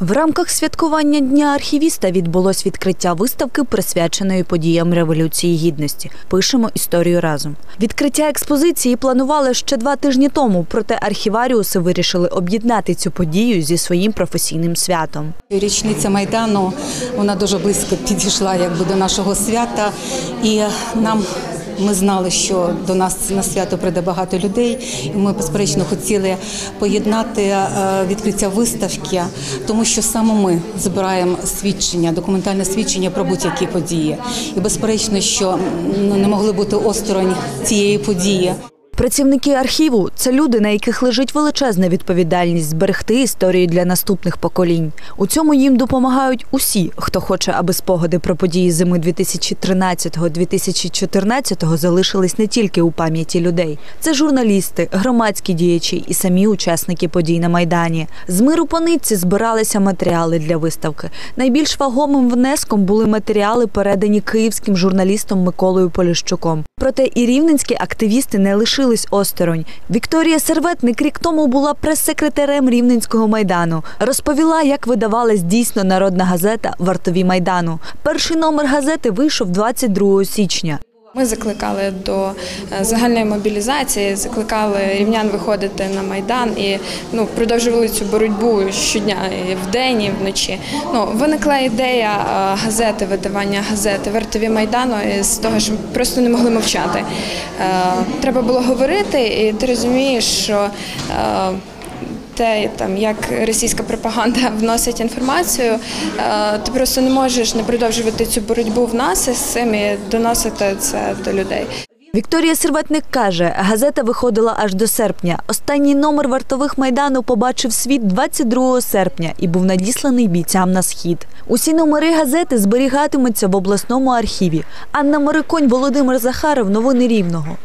В рамках святкування Дня архівіста відбулось відкриття виставки, присвяченої подіям Революції Гідності. Пишемо історію разом. Відкриття експозиції планували ще два тижні тому, проте архіваріуси вирішили об'єднати цю подію зі своїм професійним святом. Річниця Майдану вона дуже близько підійшла якби до нашого свята, і нам ми знали, що до нас на свято прийде багато людей, і ми безперечно хотіли поєднати е, відкриття виставки, тому що саме ми збираємо свідчення, документальне свідчення про будь-які події. І безперечно, що не могли бути осторонь цієї події. Працівники архіву це люди, на яких лежить величезна відповідальність зберегти історію для наступних поколінь. У цьому їм допомагають усі, хто хоче, аби спогади про події зими 2013-2014 залишились не тільки у пам'яті людей. Це журналісти, громадські діячі і самі учасники подій на майдані. З миру по нитці збиралися матеріали для виставки. Найбільш вагомим внеском були матеріали, передані київським журналістом Миколою Поліщуком. Проте і рівненські активісти не лишились осторонь. Вікторія Серветник рік тому була прес-секретарем Рівненського майдану. Розповіла, як видавалась дійсно народна газета Вартові майдану. Перший номер газети вийшов 22 січня. Ми закликали до е, загальної мобілізації, закликали рівнян виходити на майдан і ну продовжували цю боротьбу щодня і вдень і вночі. Ну виникла ідея е, газети, видавання газети Вартові майдану з того, що ми просто не могли мовчати. Е, Треба було говорити, і ти розумієш, що те, там як російська пропаганда вносить інформацію, е, ти просто не можеш не продовжувати цю боротьбу в нас із цим і доносити це до людей. Вікторія Серветник каже, газета виходила аж до серпня. Останній номер вартових майдану побачив світ 22 серпня і був надісланий бійцям на схід. Усі номери газети зберігатимуться в обласному архіві. Анна Мориконь, Володимир Захаров. Новини Рівного.